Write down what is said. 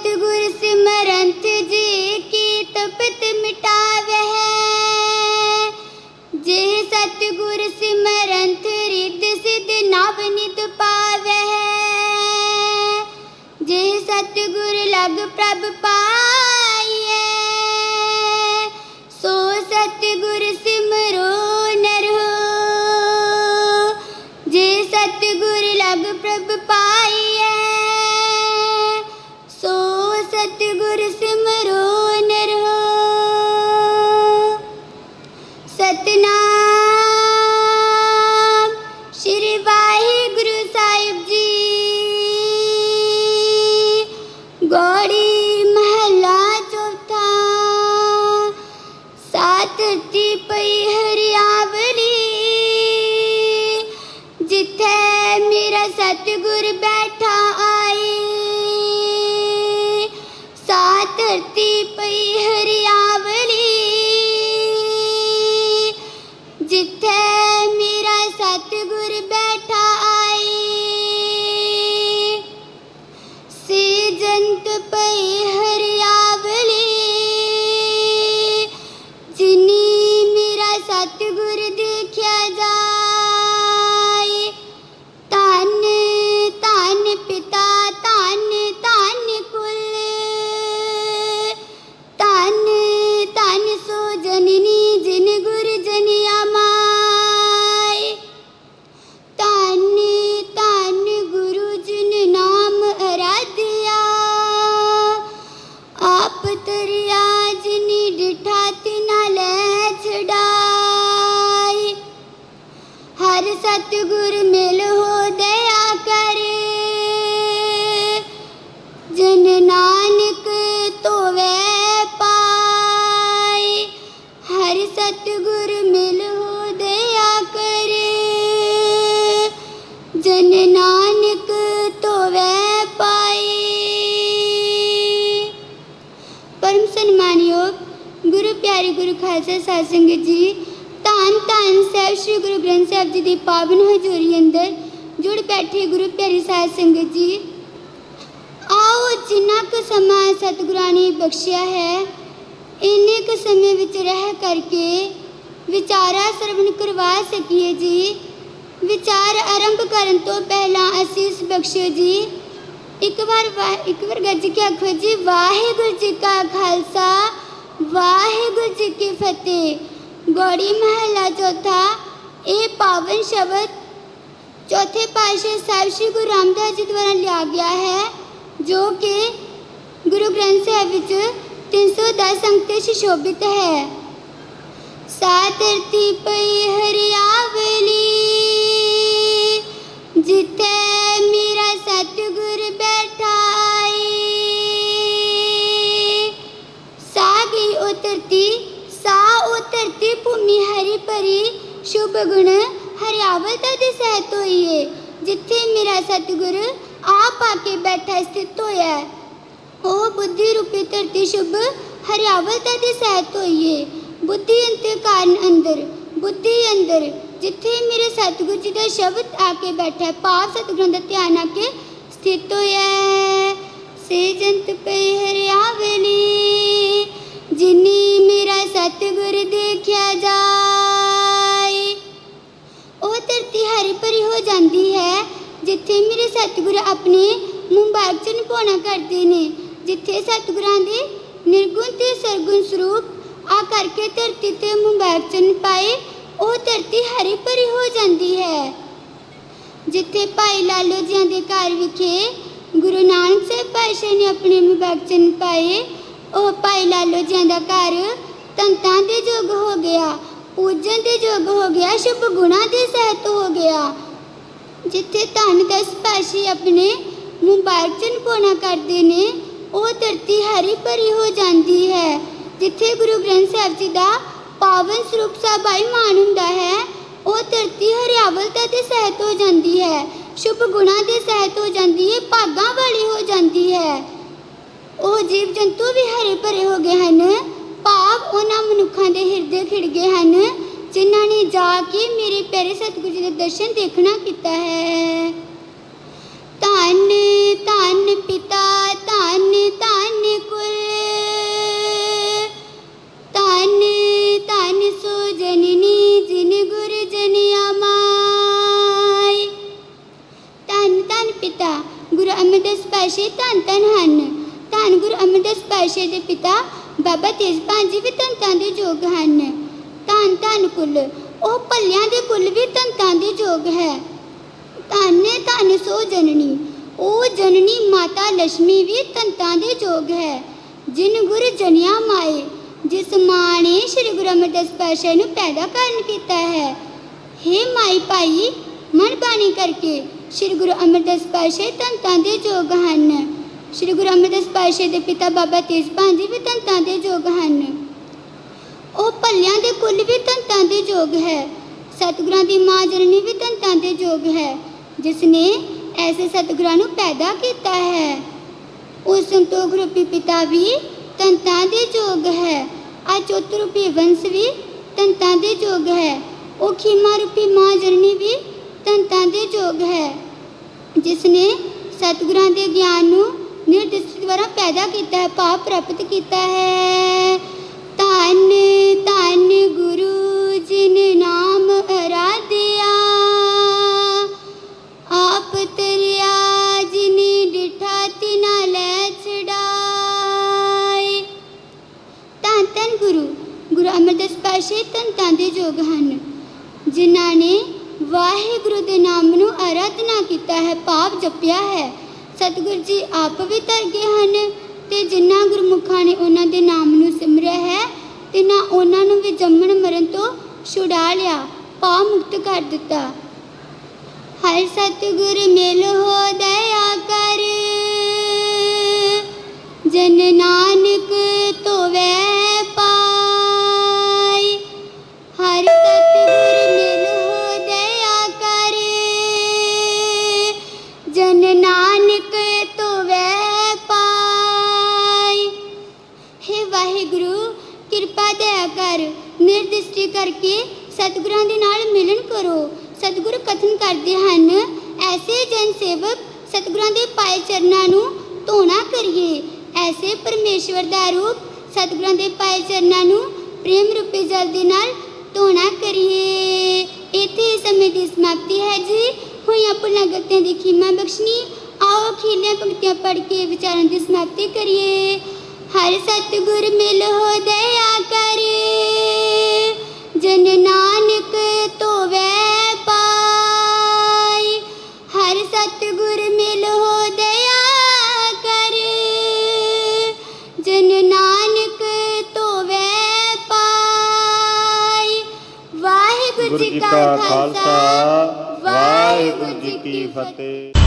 सतगुर सिमर ਗੁਰੂ ਗੁਰੂ ਖਾਲਸਾ ਸਾਧ ਸੰਗਤ ਜੀ, ਧੰਨ ਧੰਨ ਸਾਹਿਬ ਸ੍ਰੀ ਗੁਰੂ ਗ੍ਰੰਥ ਸਾਹਿਬ ਜੀ ਦੀ ਪਾਵਨ ਹਜ਼ੂਰੀ ਅੰਦਰ ਜੁੜ ਬੈਠੇ ਗੁਰੂ ਪਿਆਰੀ ਸਾਧ ਸੰਗਤ ਜੀ। ਆਓ ਜਿੰਨਾ ਕੁ ਸਮਾਂ ਸਤਿਗੁਰਾਂ ਨੇ ਬਖਸ਼ਿਆ ਹੈ, ਇੰਨੇ ਕੁ ਸਮੇਂ ਵਿੱਚ ਰਹਿ ਕਰਕੇ ਵਿਚਾਰਾ ਸਰਵਣ ਕਰਵਾ ਸਕੀਏ ਜੀ। ਵਿਚਾਰ ਆਰੰਭ ਕਰਨ ਤੋਂ ਪਹਿਲਾਂ ਅਸੀਸ ਬਖਸ਼ਿਓ ਜੀ, ਇੱਕ ਵਾਰ ਵਾ- ਇੱਕ ਵਾਰ ਗੱਜ ਕੇ ਆਖੋ ਜੀ, ਵਾਹਿਗੁਰੂ ਜੀ ਕਾ ਖਾਲਸਾ ਵਾਹਿਗੁਰੂ ਜੀ ਕੀ ਫਤਿਹ। ਗੋੜੀ ਮਹਲਾ ਚੌਥਾ, ਇਹ ਪਾਵਨ ਸ਼ਬਦ ਚੌਥੇ ਪਾਤਸ਼ਾਹ ਸਾਹਿਬ ਸ੍ਰੀ ਗੁਰੂ ਰਾਮਦਾਸ ਜੀ ਦੁਆਰਾ ਲਿਆ ਗਿਆ ਹੈ, ਜੋ ਕਿ ਗੁਰੂ ਗ੍ਰੰਥ ਸਾਹਿਬ ਵਿੱਚ 310 ਅੰਕ ਤੇ ਸੁਸ਼ੋਭਿਤ ਹੈ। ਸਾਤਰਤੀ ਪਈ ਹਰਿਆਵਲੀ। ਭੂਮੀ ਹਰੀ ਭਰੀ, ਸ਼ੁਭ ਗੁਣ ਹਰਿਆਵਲਤਾ ਦੇ ਸਹਿਤ ਹੋਈ ਏ ਜਿੱਥੇ ਮੇਰਾ ਸਤਿਗੁਰ ਆਪ ਆ ਕੇ ਬੈਠਾ ਸਥਿਤ ਹੋਇਆ ਉਹ ਬੁੱਧੀ ਰੂਪੀ ਧਰਤੀ ਸ਼ੁਭ ਹਰਿਆਵਲਤਾ ਦੇ ਸਹਿਤ ਹੋਈ ਏ ਬੁੱਧੀ ਅੰਤੇ ਕਾਰਨ ਅੰਦਰ, ਬੁੱਧੀ ਅੰਦਰ, ਜਿੱਥੇ ਮੇਰੇ ਸਤਿਗੁਰ ਜੀ ਦਾ ਸ਼ਬਦ ਆ ਕੇ ਬੈਠਾ ਪਾਪ ਸਤਿਗੁਰਾਂ ਦਾ ਧਿਆਨ ਆ ਕੇ ਸਥਿਤ ਹੋਇਆ ਸੇ ਜੰਤ ਪਈ ਹਰਿਆਵਲੀ ਜਾਂਦੀ ਹੈ, ਜਿੱਥੇ ਮੇਰੇ ਸਤਿਗੁਰ ਆਪਣੇ ਮੁਬਾਰਕ ਚ ਨਿਭਾਉਣਾ ਕਰਦੇ ਨੇ, ਜਿੱਥੇ ਸਤਿਗੁਰਾਂ ਦੇ ਨਿਰਗੁਣ ਤੇ ਸਰਗੁਣ ਸਰੂਪ ਆ ਕਰਕੇ ਧਰਤੀ ਤੇ ਮੁਬਾਰਕ ਚਨ ਪਾਏ, ਉਹ ਧਰਤੀ ਹਰੀ ਭਰੀ ਹੋ ਜਾਂਦੀ ਹੈ। ਜਿੱਥੇ ਭਾਈ ਲਾਲੋ ਜੀਆਂ ਦੇ ਘਰ ਵਿਖੇ ਗੁਰੂ ਨਾਨਕ ਸਾਹਿਬ ਪਾਤਸ਼ਾਹ ਨੇ ਆਪਣੇ ਮੁਬਾਰਕ ਚਨ ਪਾਏ, ਉਹ ਭਾਈ ਲਾਲੋ ਜੀਆਂ ਦਾ ਘਰ ਤੰਤਾਂ ਦੇ ਯੋਗ ਹੋ ਗਿਆ ਪੂਜਨ ਦੇ ਯੋਗ ਹੋ ਗਿਆ, ਸ਼ੁਭ ਗੁਣਾ ਦੇ ਸਹਿਤ ਹੋ ਗਿਆ। ਜਿੱਥੇ ਧੰਨ ਦਾ ਪਾਸ਼ੀ ਆਪਣੇ ਮੁਬਾਰਕ ਚਨ ਪੋਣਾ ਕਰਦੇ ਨੇ, ਉਹ ਧਰਤੀ ਹਰੀ ਭਰੀ ਹੋ ਜਾਂਦੀ ਹੈ। ਜਿੱਥੇ ਗੁਰੂ ਗ੍ਰੰਥ ਸਾਹਿਬ ਜੀ ਦਾ ਪਾਵਨ ਸਰੂਪ ਸਭਾਈ ਮਾਨ ਹੁੰਦਾ ਹੈ, ਉਹ ਧਰਤੀ ਹਰਿਆਵਲਤਾ ਦੇ ਸਹਿਤ ਹੋ ਜਾਂਦੀ ਹੈ। ਸ਼ੁਭ ਗੁਣਾ ਦੇ ਸਹਿਤ ਹੋ ਜਾਂਦੀ ਹੈ, ਭਾਗਾਂ ਵਾਲੀ ਹੋ ਜਾਂਦੀ ਹੈ। ਉਹ ਜੀਵ ਜੰਤੂ ਵੀ ਹਰੇ ਭਰੇ ਹੋ ਗਏ ਹਨ, ਭਾਵ ਉਹਨਾਂ ਮਨੁੱਖਾਂ ਦੇ ਹਿਰਦੇ ਖਿੜ ਗਏ ਹਨ। ਜਿਨ੍ਹਾਂ ਨੇ ਜਾ ਕੇ ਮੇਰੇ ਪਿਆਰੇ ਸਤਿਗੁਰੂ ਜੀ ਦੇ ਦਰਸ਼ਨ ਦੇਖਣਾ ਕੀਤਾ ਹੈ। ਧੰਨ ਧੰਨ ਪਿਤਾ, ਧੰਨ ਧੰਨ ਕੁਲ। ਧੰਨ ਧੰਨ ਸੋ ਜਨਨੀ ਜਿਨ ਗੁਰ ਜਨਿਆ ਮਾਈ ਧੰਨ ਧੰਨ ਪਿਤਾ, ਗੁਰੂ ਅਮਰਦਾਸ ਪਾਸ਼ੇ ਧੰਨ ਧੰਨ ਹਨ। ਧੰਨ ਗੁਰੂ ਅਮਰਦਾਸ ਪਾਤਸ਼ਾਹ ਦੇ ਪਿਤਾ ਬਾਬਾ ਤੇਜਪਾਲ ਜੀ ਵੀ ਧੰਨ ਦੇ ਯੋਗ ਹਨ। ਧੰਨ ਧੰਨ ਕੁੱਲ। ਉਹ ਭੱਲਿਆਂ ਦੇ ਕੁੱਲ ਵੀ ਧੰਤਾਂ ਦੇ ਯੋਗ ਹੈ। ਧੰਨ ਧੰਨ ਸੋ ਜਨਨੀ। ਉਹ ਜਨਨੀ ਮਾਤਾ ਲక్ష్ਮੀ ਵੀ ਧੰਤਾਂ ਦੇ ਯੋਗ ਹੈ। ਜਿਨ ਗੁਰ ਜਨਿਆ ਮਾਏ, ਜਿਸ ਮਾਂ ਨੇ ਸ੍ਰੀ ਗੁਰੂ ਅਮਰਦਾਸ ਪਾਤਸ਼ਾਹ ਨੂੰ ਪੈਦਾ ਕਰਨ ਕੀਤਾ ਹੈ। ਹੇ ਮਾਈ ਭਾਈ, ਮਨ ਬਾਣੀ ਕਰਕੇ ਸ੍ਰੀ ਗੁਰੂ ਅਮਰਦਾਸ ਪਾਤਸ਼ਾਹ ਧੰਤਾਂ ਦੇ ਯੋਗ ਹਨ। ਸ੍ਰੀ ਗੁਰੂ ਅਮਰਦਾਸ ਪਾਤਸ਼ਾਹ ਦੇ ਪਿਤਾ ਬਾਬਾ ਤੇਜਪਾਲ ਜੀ ਵੀ ਧੰਤਾਂ ਦੇ ਯੋਗ ਹਨ। ਭੱਲਿਆਂ ਦੇ ਕੁੱਲ ਵੀ ਧੰਤਾਂ ਦੇ ਯੋਗ ਹੈ। ਸਤਿਗੁਰਾਂ ਦੀ ਮਾਂ ਜਨਨੀ ਵੀ ਧੰਤਾਂ ਦੇ ਯੋਗ ਹੈ। ਜਿਸ ਨੇ ਐਸੇ ਸਤਿਗੁਰਾਂ ਨੂੰ ਪੈਦਾ ਕੀਤਾ ਹੈ। ਉਸ ਸੰਤੋਖ ਰੂਪੀ ਪਿਤਾ ਵੀ ਧੰਤਾਂ ਦੇ ਯੋਗ ਹੈ। ਆ ਚੌਥ ਰੂਪੀ ਵੰਸ਼ ਵੀ ਧੰਤਾਂ ਦੇ ਯੋਗ ਹੈ। ਉਹ ਖੀਮਾ ਰੂਪੀ ਮਾਂ ਜਨਨੀ ਵੀ ਧੰਤਾਂ ਦੇ ਯੋਗ ਹੈ। ਜਿਸ ਨੇ ਸਤਿਗੁਰਾਂ ਦੇ ਗਿਆਨ ਨੂੰ ਨਿਰਦਿਸ਼ਟ ਦੁਆਰਾ ਪੈਦਾ ਕੀਤਾ ਹੈ ਭਾਵ ਪ੍ਰਾਪਤ ਕੀਤਾ ਹੈ। ਧੰਨ ਧੰਨ ਹਨ ਜਿਨ੍ਹਾਂ ਨੇ ਵਾਹਿਗੁਰੂ ਦੇ ਨਾਮ ਨੂੰ ਆਰਾਧਨਾ ਕੀਤਾ ਹੈ, ਪਾਪ ਜਪਿਆ ਹੈ। ਸਤਿਗੁਰੂ ਜੀ ਆਪ ਵੀ ਧਰ ਗਏ ਹਨ ਤੇ ਜਿਨ੍ਹਾਂ ਗੁਰਮੁਖਾਂ ਨੇ ਉਹਨਾਂ ਦੇ ਨਾਮ ਨੂੰ ਸਿਮਰਿਆ ਹੈ ਤੇ ਨਾ ਉਹਨਾਂ ਨੂੰ ਵੀ ਜੰਮਣ ਮਰਨ ਤੋਂ ਛੁਡਾ ਲਿਆ, ਪਾਪ ਮੁਕਤ ਕਰ ਦਿੱਤਾ। ਹਰ ਸਤਿਗੁਰ ਮਿਲ ਹੋ ਦਇਆ ਕਰ, ਜਨ ਨਾਨਕ ਕਰਕੇ ਸਤਿਗੁਰਾਂ ਦੇ ਨਾਲ ਮਿਲਨ ਕਰੋ। ਸਤਿਗੁਰ ਕਥਨ ਕਰਦੇ ਹਨ, ਐਸੇ ਜਨ ਸੇਵਕ ਸਤਿਗੁਰਾਂ ਦੇ ਪਾਏ ਚਰਨਾਂ ਨੂੰ ਧੋਣਾ ਕਰੀਏ। ਐਸੇ ਪਰਮੇਸ਼ਵਰ ਦਾ ਰੂਪ ਸਤਿਗੁਰਾਂ ਦੇ ਪਾਏ ਚਰਨਾਂ ਨੂੰ ਪ੍ਰੇਮ ਰੂਪੀ ਜਲ ਦੇ ਨਾਲ ਧੋਣਾ ਕਰੀਏ। ਇੱਥੇ ਸਮੇਂ ਦੀ ਸਮਾਪਤੀ ਹੈ ਜੀ। ਹੋਈਆਂ ਭੁੱਲਾਂ ਗਲਤੀਆਂ ਦੀ ਖਿਮਾ ਬਖਸ਼ਣੀ, ਆਓ ਖੀਲੀਆਂ ਪੰਕਤੀਆਂ ਪੜ੍ਹ ਕੇ ਵਿਚਾਰਾਂ ਦੀ ਸਮਾਪਤੀ ਕਰੀਏ। ਹਰ ਸਤਿਗੁਰ ਮਿਲ ਹੋ ਦਇਆ ਕਰੇ। ਜਨ ਨਾਨਕ ਧੋਵੈ ਪਾਈ ਹਰ ਸਤਿਗੁਰ ਮਿਲ ਹੋ ਦਇਆ ਕਰੇ। ਜਨ ਨਾਨਕ ਧੋਵੈ ਪਾਈ ਵਾਹਿਗੁਰੂ ਗੁਰੂ ਜੀ ਕਾ ਖਾਲਸਾ ਵਾਹਿਗੁਰੂ ਜੀ ਕੀ ਫਤਿਹ।